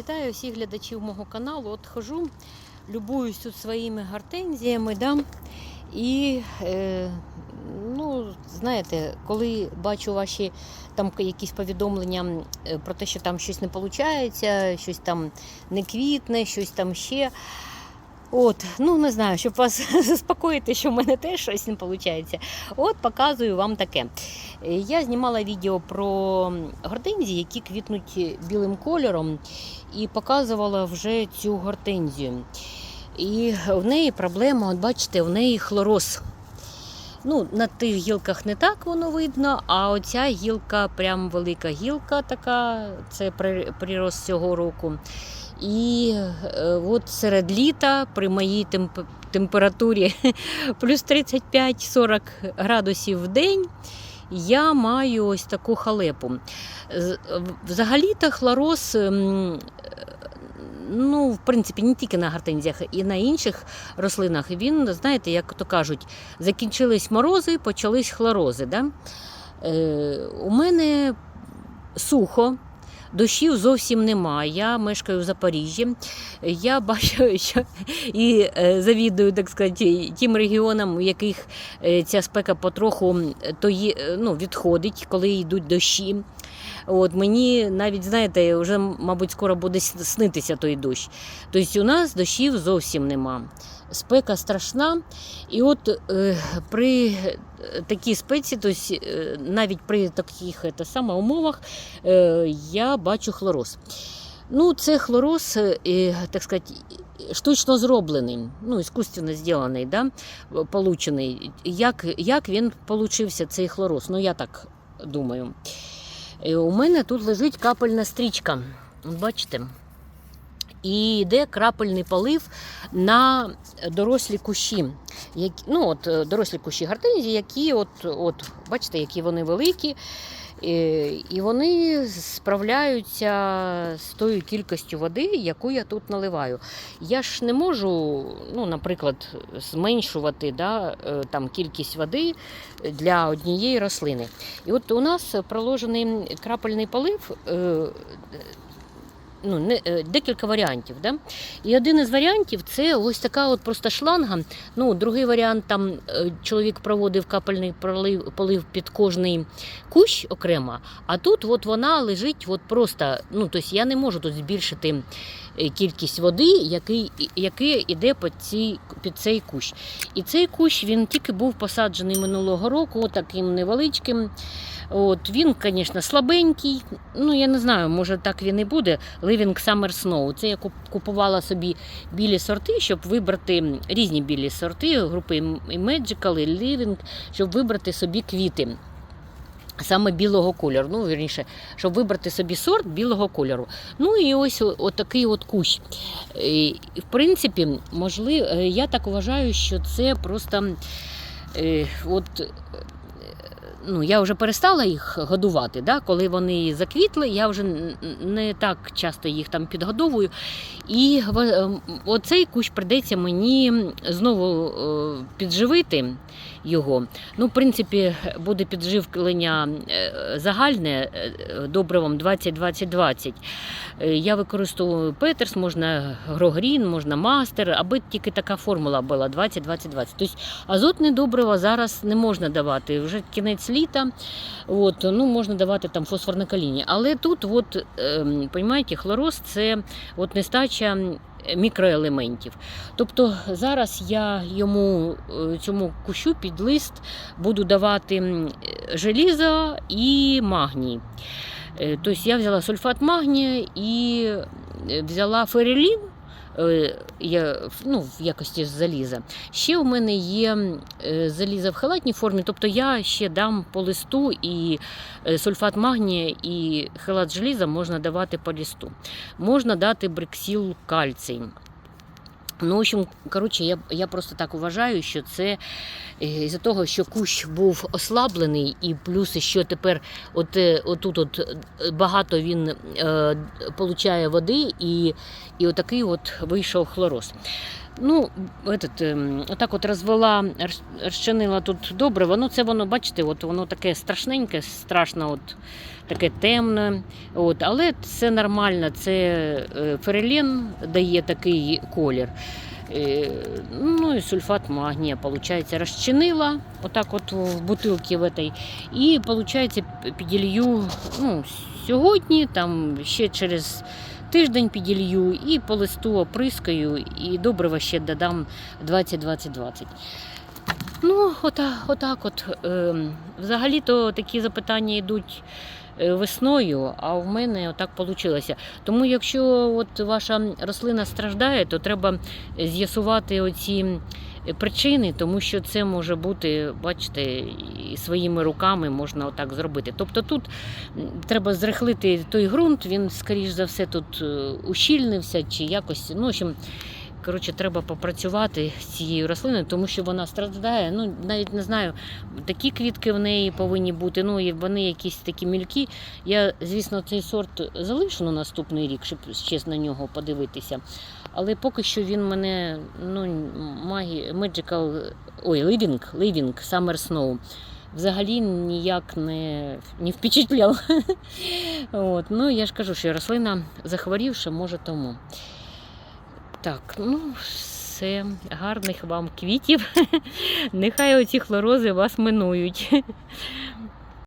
Вітаю всіх глядачів мого каналу. От хожу, любуюсь тут своїми гортензіями. Да? І е, ну, знаєте, коли бачу ваші там якісь повідомлення е, про те, що там щось не виходить, щось там не квітне, щось там ще. От, ну не знаю, щоб вас заспокоїти, що в мене теж щось не виходить. От показую вам таке. Е, Я знімала відео про гортензії, які квітнуть білим кольором, і показувала вже цю гортензію. І в неї проблема, от бачите, в неї хлороз. Ну, на тих гілках не так воно видно, а оця гілка, прям велика гілка така, це при- прирост цього року. І е, от серед літа при моїй темп- температурі плюс 35-40 градусів в день я маю ось таку халепу. Взагалі-то хлороз, ем, ну, в принципі, не тільки на гортензіях, і на інших рослинах, він, знаєте, як то кажуть, закінчились морози, почались хлорози. Да? Е, у мене сухо. Дощів зовсім немає. Я мешкаю в Запоріжжі. Я бачу, що і е, завідую, так сказати, тим регіонам, у яких е, ця спека потроху то є, е, ну, відходить, коли йдуть дощі. От мені навіть знаєте, вже, мабуть, скоро буде снитися той дощ. Тобто у нас дощів зовсім нема. Спека страшна, і от е, при е, такій спеці, тобто, навіть при таких е, саме, умовах, е, я бачу хлороз. Ну, це хлороз, е, так сказати, штучно зроблений, ну, іскусственно зроблений, да, получений. Як, як він получився, цей хлороз? Ну, я так думаю. Е, У мене тут лежить капельна стрічка. Бачите? І йде крапельний полив на дорослі кущі. Які, ну, от, е, дорослі кущі гортензії, які, от, от, бачите, які вони великі. Е, І вони справляються з тою кількістю води, яку я тут наливаю. Я ж не можу, ну, наприклад, зменшувати да, е, там, кількість води для однієї рослини. І от у нас проложений крапельний полив. Ну, не, е, декілька варіантів. Да? І один із варіантів це ось така от просто шланга. Ну, другий варіант там е, чоловік проводив капельний пролив, полив під кожний кущ окремо, а тут от вона лежить от просто. Ну, тобто я не можу тут збільшити кількість води, який, який іде під, ці, під цей кущ. І цей кущ він тільки був посаджений минулого року, таким невеличким. От, він, звісно, слабенький. Ну, я не знаю, може так він і буде. Living Summer Snow. Це я купувала собі білі сорти, щоб вибрати різні білі сорти, групи і Magical, і Living, щоб вибрати собі квіти. Саме білого кольору, ну вірніше, щоб вибрати собі сорт білого кольору. Ну і ось отакий от кущ. Е, В принципі, можливо, я так вважаю, що це просто е, от. Ну, я вже перестала їх годувати. Да? Коли вони заквітли, я вже не так часто їх там підгодовую. І ем, оцей кущ прийдеться мені знову е, підживити його. Ну, в принципі, буде підживлення е, загальне е, добривом 20-20-20. Е, Я використовую Петерс, можна Грогрін, можна Мастер, аби тільки така формула була 20-20-20. Тобто азотне добриво зараз не можна давати. Вже кінець літа, от, ну, можна давати там фосфорне каління. Але тут, от, понімаєте, хлороз це от нестача мікроелементів. Тобто зараз я йому е, цьому кущу під лист буду давати желізо і магній. Е, Тобто я взяла сульфат магнія і е, взяла ферелін. Е, Я, ну, в якості заліза. Ще у мене є заліза в халатній формі, тобто я ще дам по листу і е, сульфат магнія і халат желіза можна давати по листу. Можна дати бриксіл кальцій. Ну, в общем, коротше, я, я просто так вважаю, що це е, із-за того, що кущ був ослаблений, і плюс що тепер от, е, отут от е, багато він е, получає води, і, і отакий от вийшов хлороз. Ну, этот, отак от розвела, розчинила тут добре. Воно це воно, бачите, от воно таке страшненьке, страшно, от таке темне. От, але це нормально, це е, ферелен дає такий колір. Е, Ну і сульфат магнія, виходить, розчинила отак от в бутилці в этой. І, виходить, піділью ну, сьогодні, там ще через тиждень піділью і по листу оприскаю, і добрива ще додам 20-20-20. Ну, отак, отак от. Е, взагалі-то такі запитання йдуть е, весною, а в мене отак вийшло. Тому якщо от ваша рослина страждає, то треба з'ясувати оці причини, тому що це може бути, бачите, і своїми руками можна отак зробити. Тобто тут треба зрихлити той ґрунт, він, скоріш за все, тут е, ущільнився чи якось. Ну, в общем, Коротше, треба попрацювати з цією рослиною, тому що вона страждає. Ну, навіть не знаю, такі квітки в неї повинні бути. Ну, і вони якісь такі мількі. Я, звісно, цей сорт залишу на наступний рік, щоб ще на нього подивитися. Але поки що він мене ну, Magical, ой, Living, Living Summer Snow взагалі ніяк не, не впечатляв. От, ну, я ж кажу, що рослина захворівша, може тому. Так, ну все, гарних вам квітів. Нехай оці хлорози вас минують.